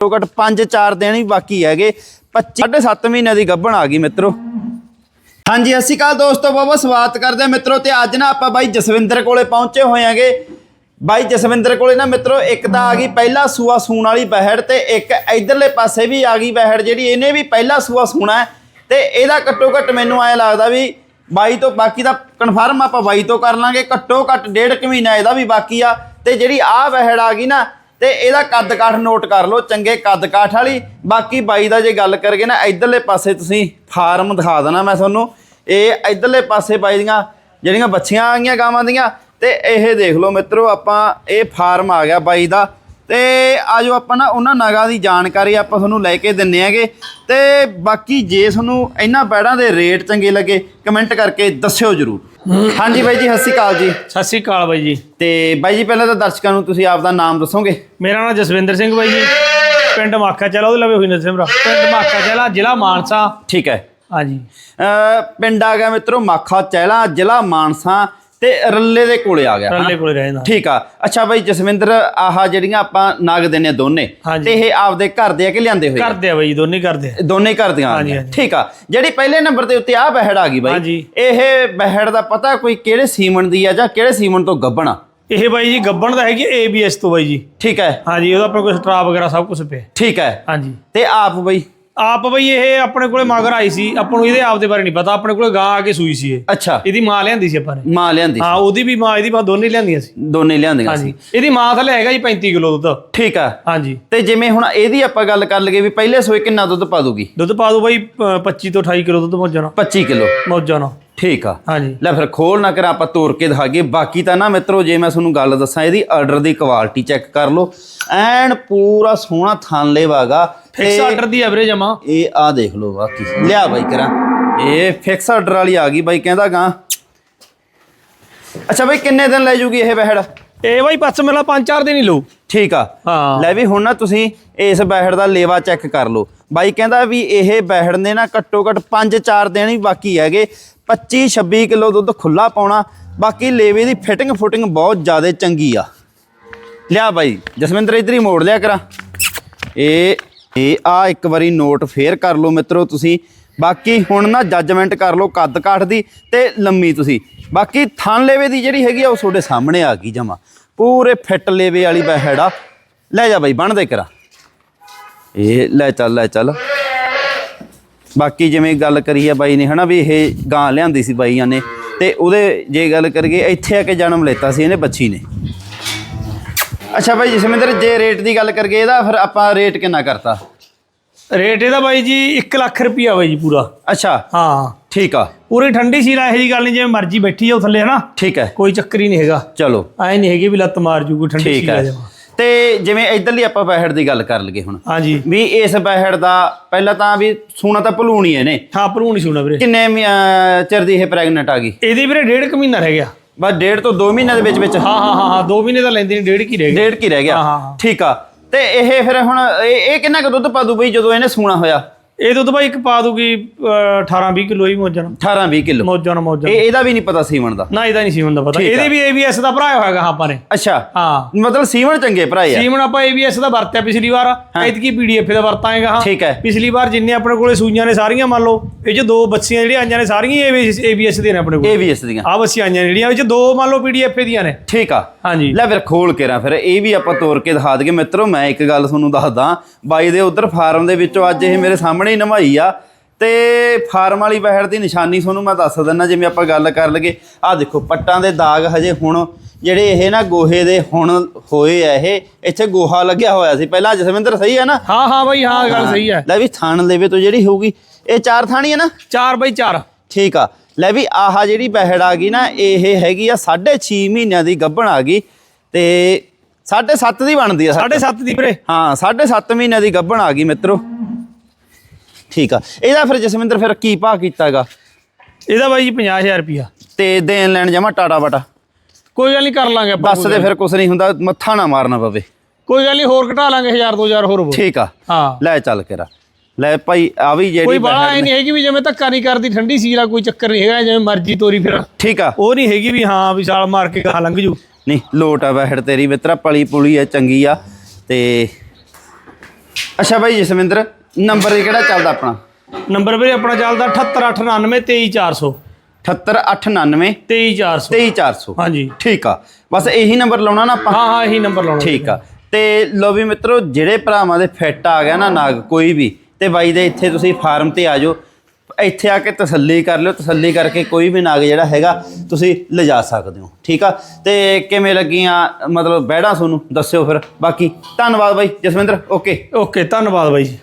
ਘੱਟੋ ਘੱਟ 5-4 ਦਿਨ ਹੀ ਬਾਕੀ ਹੈਗੇ। 25 7 ਮਹੀਨੇ ਦੀ ਗੱਭਣ ਆ ਗਈ ਮਿੱਤਰੋ। ਹਾਂਜੀ ਅਸੀਂ ਅਕਾਲ ਦੋਸਤੋ ਬਾਬਾ ਬਹੁਤ ਸਵਾਗਤ ਕਰਦੇ ਹਾਂ ਮਿੱਤਰੋ, ਤੇ ਅੱਜ ਨਾ ਆਪਾਂ ਬਾਈ ਜਸਵਿੰਦਰ ਕੋਲੇ ਪਹੁੰਚੇ ਹੋਏ ਆਂਗੇ ਬਾਈ ਜਸਵਿੰਦਰ ਕੋਲੇ ਨਾ ਮਿੱਤਰੋ, ਇੱਕ ਤਾਂ ਆ ਗਈ ਪਹਿਲਾ ਸੂਆ ਸੂਣ ਵਾਲੀ ਬਹਿੜ ਤੇ ਇੱਕ ਇਧਰਲੇ ਪਾਸੇ ਵੀ ਆ ਗਈ ਬਹਿੜ ਜਿਹੜੀ, ਇਹਨੇ ਵੀ ਪਹਿਲਾ ਸੂਆ ਸੂਣਾ ਤੇ ਇਹਦਾ ਘੱਟੋ ਘੱਟ ਮੈਨੂੰ ਐ ਲੱਗਦਾ ਵੀ ਬਾਈ ਤੋਂ ਬਾਕੀ ਦਾ ਕਨਫਰਮ ਆਪਾਂ ਬਾਈ ਤੋਂ ਕਰ ਲਾਂਗੇ। ਘੱਟੋ ਘੱਟ ਡੇਢ ਕੁ ਮਹੀਨਾ ਇਹਦਾ ਵੀ ਬਾਕੀ ਆ। ਤੇ ਜਿਹੜੀ ਆ ਬਹਿੜ ਆ ਗਈ ਨਾ ਤੇ ਇਹਦਾ ਕੱਦ ਕਾਠ ਨੋਟ ਕਰ ਲਓ, ਚੰਗੇ ਕੱਦ ਕਾਠ ਵਾਲੀ। ਬਾਕੀ ਬਾਈ ਦਾ ਜੇ ਗੱਲ ਕਰਗੇ ਨਾ, ਇਧਰਲੇ ਪਾਸੇ ਤੁਸੀਂ ਫਾਰਮ ਦਿਖਾ ਦੇਣਾ ਮੈਂ ਤੁਹਾਨੂੰ। ਇਹ ਇਧਰਲੇ ਪਾਸੇ ਬਾਈ ਦੀਆਂ ਜਿਹੜੀਆਂ ਬੱਚੀਆਂ ਆ ਗਈਆਂ ਗਾਵਾਂ ਦੀਆਂ, ਤੇ ਇਹ ਦੇਖ ਲਓ ਮਿੱਤਰੋ, ਆਪਾਂ ਇਹ ਫਾਰਮ ਆ ਗਿਆ ਬਾਈ ਦਾ। ਤੇ ਆਜੋ ਆਪਾਂ ਨਾ ਉਹਨਾਂ ਨਗਾਂ ਦੀ ਜਾਣਕਾਰੀ ਆਪਾਂ ਤੁਹਾਨੂੰ ਲੈ ਕੇ ਦਿੰਨੇ ਆਗੇ ਤੇ ਬਾਕੀ ਜੇ ਤੁਹਾਨੂੰ ਇਹਨਾਂ ਬੈੜਾਂ ਦੇ ਰੇਟ ਚੰਗੇ ਲੱਗੇ ਕਮੈਂਟ ਕਰਕੇ ਦੱਸਿਓ ਜਰੂਰ। ਹਾਂਜੀ ਬਾਈ ਜੀ ਸਤਿ ਸ਼੍ਰੀ ਅਕਾਲ ਜੀ। ਸਤਿ ਸ੍ਰੀ ਅਕਾਲ ਬਾਈ ਜੀ। ਤੇ ਬਾਈ ਜੀ ਪਹਿਲਾਂ ਤਾਂ ਦਰਸ਼ਕਾਂ ਨੂੰ ਤੁਸੀਂ ਆਪਦਾ ਨਾਮ ਦੱਸੋਗੇ? ਮੇਰਾ ਨਾਮ ਜਸਵਿੰਦਰ ਸਿੰਘ ਬਾਈ ਜੀ। ਪਿੰਡ ਮਾਖਾ ਚਲਾ ਉਹਦੇ ਲਵੇ ਹੋਈ ਨਸਿਮਰਾ ਪਿੰਡ ਮਾਖਾ ਚਲਾ ਜ਼ਿਲ੍ਹਾ ਮਾਨਸਾ। ਠੀਕ ਹੈ। ਹਾਂਜੀ। ਪਿੰਡ ਆ ਗਿਆ ਮਿੱਤਰੋ ਮਾਖਾ ਚਹਿਲਾ ਜ਼ਿਲ੍ਹਾ ਮਾਨਸਾ। ਤੇ ਰੱਲੇ ਦੇ ਕੋਲੇ ਆ ਗਿਆ। ਰੱਲੇ ਕੋਲੇ ਰਹਿੰਦਾ ਠੀਕ ਆ। ਅੱਛਾ ਬਾਈ ਜਸਵਿੰਦਰ ਆਹ ਜਿਹੜੀਆਂ ਆਪਾਂ ਨਗ ਦਿੰਨੇ ਦੋਨੇ। ਤੇ ਇਹ ਆਪਦੇ ਘਰ ਦੇ ਆ ਕਿ ਲਿਆਂਦੇ ਹੋਏ? ਕਰਦੇ ਆ ਬਾਈ ਦੋਨੇ ਕਰਦੇ ਆ। ਦੋਨੇ ਘਰ ਦੀਆਂ ਆ। ਠੀਕ ਆ। ਜਿਹੜੀ ਪਹਿਲੇ ਨੰਬਰ ਦੇ ਉੱਤੇ ਆ ਬਹਿੜ ਆ ਗਈ ਬਾਈ। ਇਹ ਬਹਿੜ ਦਾ ਪਤਾ ਕੋਈ ਕਿਹੜੇ ਸੀਮਨ ਦੀ ਆ ਜਾਂ ਕਿਹੜੇ ਸੀਮਨ ਤੋਂ ਗੱਬਣਾ ਇਹ ਬਾਈ ਜੀ ਗੱਬਣ ਦਾ ਹੈਗੀ ABS ਤੋਂ ਬਾਈ ਜੀ। ਠੀਕ ਹੈ। ਹਾਂਜੀ ਉਹਦਾ ਆਪਣੇ ਕੋਲ ਸਟਰਾ ਵਗੈਰਾ ਸਭ ਕੁਝ ਪਿਆ। ਠੀਕ ਹੈ। ਹਾਂਜੀ। ਤੇ ਆਪ ਬਾਈ? ਆਪ ਬਈ ਇਹ ਆਪਣੇ ਕੋਲੇ ਮਗਰ ਆਈ ਸੀ ਆਪਾਂ ਨੂੰ ਇਹਦੇ ਆਪ ਦੇ ਬਾਰੇ ਨਹੀਂ ਪਤਾ ਆਪਣੇ ਕੋਲੇ ਗਾਂ ਆ ਕੇ ਸੂਈ ਸੀ ਇਹ। ਅੱਛਾ। ਇਹਦੀ ਮਾਂ ਲਿਆਂਦੀ ਸੀ ਆਪਾਂ ਨੇ। ਮਾਂ ਲਿਆਂਦੀ ਹਾਂ ਉਹਦੀ ਵੀ ਮਾਂ ਇਹਦੀ ਮਾਂ ਦੋਨੇ ਲਿਆਂਦੀਆਂ ਸੀ। ਦੋਨੇ ਲਿਆਂਦੀਆਂ ਸੀ। ਹਾਂਜੀ ਇਹਦੀ ਮਾਂ ਥੱਲੇ ਹੈਗਾ ਜੀ 35 ਕਿਲੋ ਦੁੱਧ। ਠੀਕ ਆ। ਹਾਂਜੀ। ਤੇ ਜਿਵੇਂ ਹੁਣ ਇਹਦੀ ਆਪਾਂ ਗੱਲ ਕਰ ਲਈਏ ਵੀ ਪਹਿਲੇ ਸੋਏ ਕਿੰਨਾ ਦੁੱਧ ਪਾ ਦੂਗੀ? ਦੁੱਧ ਪਾ ਦੋ ਬਾਈ ਅ, 25 ਤੋਂ 28 ਕਿਲੋ ਦੁੱਧ ਮੌਜਾਂ ਨਾਲ 25 ਕਿਲੋ। ਮੌਜਾਂ ਨਾਲ ਠੀਕ ਆ। ਹਾਂਜੀ। ਲੈ ਫਿਰ ਖੋਲ ਨਾ ਕਰ ਆਪਾਂ ਤੋੜ ਕੇ ਦਿਖਾਗੇ ਬਾਕੀ ਤਾਂ ਨਾ ਮਿੱਤਰੋ ਜੇ ਮੈਂ ਤੁਹਾਨੂੰ ਗੱਲ ਦੱਸਾਂ ਇਹਦੀ ਆਰਡਰ ਦੀ ਕੁਆਲਿਟੀ ਚੈੱਕ ਕਰ ਲਓ। ਐਨ ਪੂਰਾ ਸੋਹਣਾ ਥਣ ਲੇਵਾਗਾ ਫਿਕਸ ਆਰਡਰ ਦੀ ਐਵਰੇਜ ਜਮਾ ਇਹ ਆ ਦੇਖ ਲਓ ਬਾਕੀ। ਲਿਆ ਬਾਈ ਕਰਾਂ। ਇਹ ਫਿਕਸ ਆਰਡਰ ਵਾਲੀ ਆ ਗਈ ਬਾਈ ਕਹਿੰਦਾ ਗਾ। ਅੱਛਾ ਬਾਈ ਕਿੰਨੇ ਦਿਨ ਲੈ ਜੂਗੀ ਇਹ ਬਹਿੜ? ਇਹ ਬਾਈ ਪੱਸ ਮੇਲਾ 5-4 ਦਿਨ ਹੀ ਲਊ। ਠੀਕ ਆ। ਹਾਂ। ਲੈ ਵੀ ਹੁਣ ਨਾ ਤੁਸੀਂ ਇਸ ਬਹਿੜ ਦਾ ਲੇਵਾ ਚੈੱਕ ਕਰ ਲਓ। ਬਾਈ ਕਹਿੰਦਾ ਵੀ ਇਹ ਬਹਿੜ ਨੇ ਨਾ ਘੱਟੋ ਘੱਟ 5-4 ਦਿਨ ਹੀ ਬਾਕੀ ਹੈਗੇ। 25-26 ਕਿਲੋ ਦੁੱਧ ਖੁੱਲਾ ਪਾਉਣਾ, ਬਾਕੀ ਲੇਵੇ ਦੀ ਫਿਟਿੰਗ ਫੁਟਿੰਗ ਬਹੁਤ ਜ਼ਿਆਦਾ ਚੰਗੀ ਆ। ਲਿਆ ਬਾਈ, ਜਸਵਿੰਦਰ ਇਧਰ ਹੀ ਮੋੜ ਲਿਆ ਕਰਾਂ। ਇਹ ਇਹ ਆ ਇੱਕ ਵਾਰੀ ਨੋਟ ਫੇਰ ਕਰ ਲਓ ਮਿੱਤਰੋ ਤੁਸੀਂ। ਬਾਕੀ ਹੁਣ ਨਾ ਜੱਜਮੈਂਟ ਕਰ ਲਓ ਕੱਦ ਕਾਠ ਦੀ ਤੇ ਲੰਮੀ ਤੁਸੀਂ। ਬਾਕੀ ਥਣ ਲੇਵੇ ਦੀ ਜਿਹੜੀ ਹੈਗੀ ਆ ਉਹ ਤੁਹਾਡੇ ਸਾਹਮਣੇ ਆ ਗਈ ਜਮਾ। ਪੂਰੇ ਫਿੱਟ ਲੇਵੇ ਵਾਲੀ ਬਹਿੜ। ਆ ਲੈ ਜਾ ਬਾਈ, ਬਣਦੇ ਕਰਾ। ਇਹ ਲੈ ਚੱਲ ਲੈ ਚੱਲ। ਬਾਕੀ ਜਿਵੇਂ ਗੱਲ ਕਰੀ ਆ ਬਾਈ ਨੇ ਹਨਾ ਵੀ ਇਹ ਗਾਂ ਲਿਆਂਦੀ ਸੀ ਬਾਈਆਂ ਨੇ ਤੇ ਉਹਦੇ ਜੇ ਗੱਲ ਕਰੀਏ ਇੱਥੇ ਆ ਕੇ ਜਨਮ ਲੈਤਾ ਸੀ ਇਹਨੇ ਬੱਚੀ ਨੇ। ਅੱਛਾ ਬਾਈ ਜਸਮਿੰਦਰ ਜੇ ਰੇਟ ਦੀ ਗੱਲ ਕਰੀਏ ਇਹਦਾ ਫਿਰ ਆਪਾਂ ਰੇਟ ਕਿੰਨਾ ਕਰਤਾ? ਰੇਟ ਇਹਦਾ ਬਾਈ ਜੀ 1 ਲੱਖ ਰੁਪਿਆ ਬਾਈ ਜੀ ਪੂਰਾ। ਅੱਛਾ। ਹਾਂ। ਠੀਕ ਆ। ਪੂਰੀ ਠੰਡੀ ਸੀ ਨਾ ਇਹੋ ਜੀ ਗੱਲ ਨਹੀਂ ਜਿਵੇਂ ਮਰਜ਼ੀ ਬੈਠੀ ਜਾਓ ਥੱਲੇ ਹਨਾ? ਠੀਕ ਹੈ। ਕੋਈ ਚੱਕਰ ਹੀ ਨਹੀਂ ਹੈਗਾ। ਚਲੋ। ਐ ਨਹੀਂ ਹੈਗੀ ਵੀ ਲੱਤ ਮਾਰ ਜੂ ਕੋਈ ਠੰਡੀ ਠੀਕ ਸੀ ਹੈ। ਆ ਜਾਵਾ। ਤੇ ਜਿਵੇਂ ਇਧਰਲੀ ਆਪਾਂ ਬਹਿੜ ਦੀ ਗੱਲ ਕਰ ਲਈਏ ਹੁਣ। ਹਾਂਜੀ। ਵੀ ਇਸ ਬਹਿੜ ਦਾ ਪਹਿਲਾਂ ਤਾਂ ਵੀ ਸੂਣਾ ਤਾਂ ਭਲੂਣੀ ਇਹਨੇ ਹਾਂ ਨਹੀਂ ਸੁਣਾ ਵੀਰੇ। ਕਿੰਨੇ ਅਹ ਚਿਰ ਦੀ ਇਹ ਪ੍ਰੈਗਨੈਂਟ ਆ ਗਈ? ਇਹਦੀ ਵੀਰੇ ਡੇਢ ਕੁ ਮਹੀਨਾ ਰਹਿ ਗਿਆ। ਬਸ ਡੇਢ ਤੋਂ 2 ਮਹੀਨਿਆਂ ਦੇ ਵਿੱਚ ਵਿੱਚ। ਹਾਂ ਹਾਂ ਹਾਂ ਹਾਂ 2 ਮਹੀਨੇ ਤਾਂ ਲੈਂਦੀ ਨਹੀਂ ਡੇਢ ਕੀ ਰਹਿ ਗਿਆ। ਡੇਢ ਕੀ ਰਹਿ ਗਿਆ। ਹਾਂ, ਹਾਂ, ਹਾਂ। ਠੀਕ ਆ। ਤੇ ਇਹ ਫਿਰ ਹੁਣ ਇਹ ਇਹ ਕਿੰਨਾ ਕੁ ਦੁੱਧ ਪਾ ਦੂ ਬਈ ਜਦੋਂ ਇਹਨੇ ਸੂਣਾ ਹੋਇਆ? ਇਹ ਦੁੱਧ ਬਾਈ ਇੱਕ ਪਾ ਦੂਗੀ 18 20 ਕਿਲੋ ਹੀ ਮੌਜਾਂ ਨਾਲ 18 20 ਕਿਲੋ। ਮੌਜਾਂ ਨਾਲ ਮੌਜਾਂ ਇਹ ਇਹਦਾ ਵੀ ਨਹੀਂ ਪਤਾ ਸੀਵਣ ਦਾ। ਨਾ ਇਹਦਾ ਨਹੀਂ ਸੀਮਨ ਦਾ ਪਤਾ। ਇਹਦੇ ਵੀ ABS ਦਾ ਭਰਾਇਆ ਹੋਇਆਗਾ ਆਪਾਂ ਨੇ। ਅੱਛਾ। ਹਾਂ। ਮਤਲਬ ਸੀਵਣ ਚੰਗੇ ਭਰਾਏ ਆ। ਸੀਮਨ ਆਪਾਂ ABS ਦਾ ਵਰਤਿਆ ਪਿਛਲੀ ਵਾਰ। ਐਤਕੀ PDF ਦਾ ਵਰਤਾਂਗਾ ਹਾਂ ਠੀਕ ਹੈ। ਪਿਛਲੀ ਵਾਰ ਜਿੰਨੇ ਆਪਣੇ ਕੋਲੇ ਸੂਈਆਂ ਨੇ ਸਾਰੀਆਂ ਮੰਨ ਲਓ ਇਹ ਚ ਦੋ ਬੱਚੀਆਂ ਜਿਹੜੀਆਂ ਆਈਆਂ ਨੇ ਸਾਰੀਆਂ ABS ABS ਦੀਆਂ ਨੇ ਆਪਣੇ ਕੋਲ। ABS ਦੀਆਂ। ਆ ਬੱਚੀਆਂ ਆਈਆਂ ਨੇ ਜਿਹੜੀਆਂ ਵਿੱਚ ਦੋ ਮੰਨ ਲਓ PDF ਦੀਆਂ ਨੇ। ਠੀਕ ਆ। ਹਾਂਜੀ। ਲੈ ਫਿਰ ਖੋਲ ਕੇ ਰਾਂ ਫਿਰ। ਇਹ ਵੀ ਆਪਾਂ ਤੋੜ ਕੇ ਦਿਖਾ ਦਈਏ। ਮਿੱਤਰੋ ਮੈਂ ਇੱਕ ਗੱਲ ਤੁਹਾਨੂੰ ਦੱਸਦਾ। ਬਾਈ ਦੇ ਉਧਰ ਫਾਰਮ ਦੇ ਵਿੱਚੋਂ ਅੱਜ ਇਹ ਮੇਰੇ ਸਾਹਮਣੇ ਹੀ ਨਮਾਈ ਆ। ਤੇ ਫਾਰਮ ਵਾਲੀ ਬਹਿੜ ਦੀ ਨਿਸ਼ਾਨੀ ਤੁਹਾਨੂੰ ਮੈਂ ਦੱਸ ਦਿੰਦਾ ਜਿਵੇਂ ਆਪਾਂ ਗੱਲ ਕਰ ਲਗੇ ਆ ਦੇਖੋ ਪੱਟਾਂ ਦੇ ਦਾਗ ਹਜੇ ਹੁਣ ਜਿਹੜੇ ਇਹ ਨਾ ਗੋਹੇ ਦੇ ਹੁਣ ਹੋਏ ਆ ਇਹ ਇੱਥੇ ਗੋਹਾ ਲੱਗਿਆ ਹੋਇਆ ਸੀ। ਪਹਿਲਾਂ ਜਸਵਿੰਦਰ ਸਹੀ ਹੈ ਨਾ? ਹਾਂ ਹਾਂ ਬਾਈ ਹਾਂ ਗੱਲ ਸਹੀ ਹੈ ਲੈ ਵੀ ਥਾਣ ਲੇਵੇ ਤੋਂ ਜਿਹੜੀ ਹੋਊਗੀ ਇਹ ਚਾਰ ਥਾਣੀ ਹੈ ਨਾ? 4 ਬਾਈ 4 ਠੀਕ ਆ। ਲੈ ਵੀ ਆਹ ਜਿਹੜੀ ਬਹਿੜ ਆ ਗਈ ਨਾ ਇਹ ਹੈਗੀ ਆ 6.5 ਮਹੀਨਿਆਂ ਦੀ ਗੱਭਣ ਆ ਗਈ। ਤੇ 7.5 ਦੀ ਬਣਦੀ ਆ 7.5 ਦੀ ਵੀਰੇ। ਹਾਂ 7.5 ਮਹੀਨਿਆਂ ਦੀ ਗੱਭਣ ਆ ਗਈ ਮਿੱਤਰੋ। ਠੀਕ ਆ। ਇਹਦਾ ਫਿਰ ਜਸਵਿੰਦਰ ਫਿਰ ਕੀ ਭਾਅ ਕੀਤਾਗਾ ਇਹਦਾ ਬਾਈ ਜੀ 50000 ਰੁਪਿਆ ਤੇ ਦੇਣ ਲੈਣ ਜਮਾ ਟਾਟਾ ਬਟਾ। ਕੋਈ ਗੱਲ ਨਹੀਂ ਕਰ ਲਾਂਗੇ ਆਪਾਂ ਬੱਸ ਦੇ ਫਿਰ ਕੁਛ ਨਹੀਂ ਹੁੰਦਾ ਮੱਥਾ ਨਾ ਮਾਰਨਾ ਪਵੇ। ਕੋਈ ਗੱਲ ਨਹੀਂ ਹੋਰ ਘਟਾ ਲਾਂਗੇ 1000 2000 ਹੋਰ। ਠੀਕ ਆ। ਹਾਂ। ਲੈ ਚੱਲ ਕੇਰਾ। ਲੈ ਭਾਈ ਆ ਵੀ ਕੋਈ ਜਿਹੜੀ ਬਾਲਾ ਬਹਿੜ ਐ ਨਹੀਂ ਹੈਗੀ ਵੀ ਜਿਵੇਂ ਧੱਕਾ ਨਹੀਂ ਕਰਦੀ ਠੰਡੀ ਸੀਲ ਕੋਈ ਚੱਕਰ ਨਹੀਂ ਹੈਗਾ ਜਿਵੇਂ ਮਰਜ਼ੀ ਤੋਰੀ ਫਿਰ। ਠੀਕ ਆ। ਉਹ ਨਹੀਂ ਹੈਗੀ ਵੀ ਹਾਂ ਵੀ ਛਾਲ ਮਾਰ ਕੇ ਕਹਾ ਲੰਘ ਜੂ। ਨਹੀਂ ਲੋਟ ਆ ਬਹਿੜ ਤੇਰੀ ਮਿੱਤਰਾ ਪਲੀ ਪੁਲੀ ਆ ਚੰਗੀ ਆ। ਤੇ ਅੱਛਾ ਬਾਈ ਜਸਵਿੰਦਰ ਨੰਬਰ ਕਿਹੜਾ ਚੱਲਦਾ ਆਪਣਾ? ਨੰਬਰ ਵੀਰੇ ਆਪਣਾ ਚੱਲਦਾ 78899 23400 78899 23400 23400 ਹਾਂਜੀ। ਠੀਕ ਆ। ਬਸ ਇਹੀ ਨੰਬਰ ਲਾਉਣਾ ਨਾ ਆਪਾਂ? ਹਾਂ ਹਾਂ ਇਹੀ ਨੰਬਰ ਲਾਉਣਾ। ਠੀਕ ਆ। ਤੇ ਲੋ ਵੀ ਮਿੱਤਰੋ ਜਿਹੜੇ ਭਰਾਵਾਂ ਦੇ ਫਿੱਟ ਆ ਗਿਆ ਨਾ ਨਾਗ ਕੋਈ ਵੀ ਤੇ ਬਾਈ ਦੇ ਇੱਥੇ ਤੁਸੀਂ ਫਾਰਮ ਤੇ ਆ ਜਾਓ। ਇੱਥੇ ਆ ਕੇ ਤਸੱਲੀ ਕਰ ਲਿਓ। ਤਸੱਲੀ ਕਰਕੇ ਕੋਈ ਵੀ ਨਾਗ ਜਿਹੜਾ ਹੈਗਾ ਤੁਸੀਂ ਲਿਜਾ ਸਕਦੇ ਹੋ। ਠੀਕ ਆ? ਤੇ ਕਿਵੇਂ ਲੱਗੀਆਂ ਮਤਲਬ ਬਹਿੜਾ ਤੁਹਾਨੂੰ? ਦੱਸਿਓ ਫਿਰ। ਬਾਕੀ ਧੰਨਵਾਦ ਬਾਈ ਜਸਵਿੰਦਰ। ਓਕੇ। ਓਕੇ ਧੰਨਵਾਦ ਬਾਈ ਜੀ।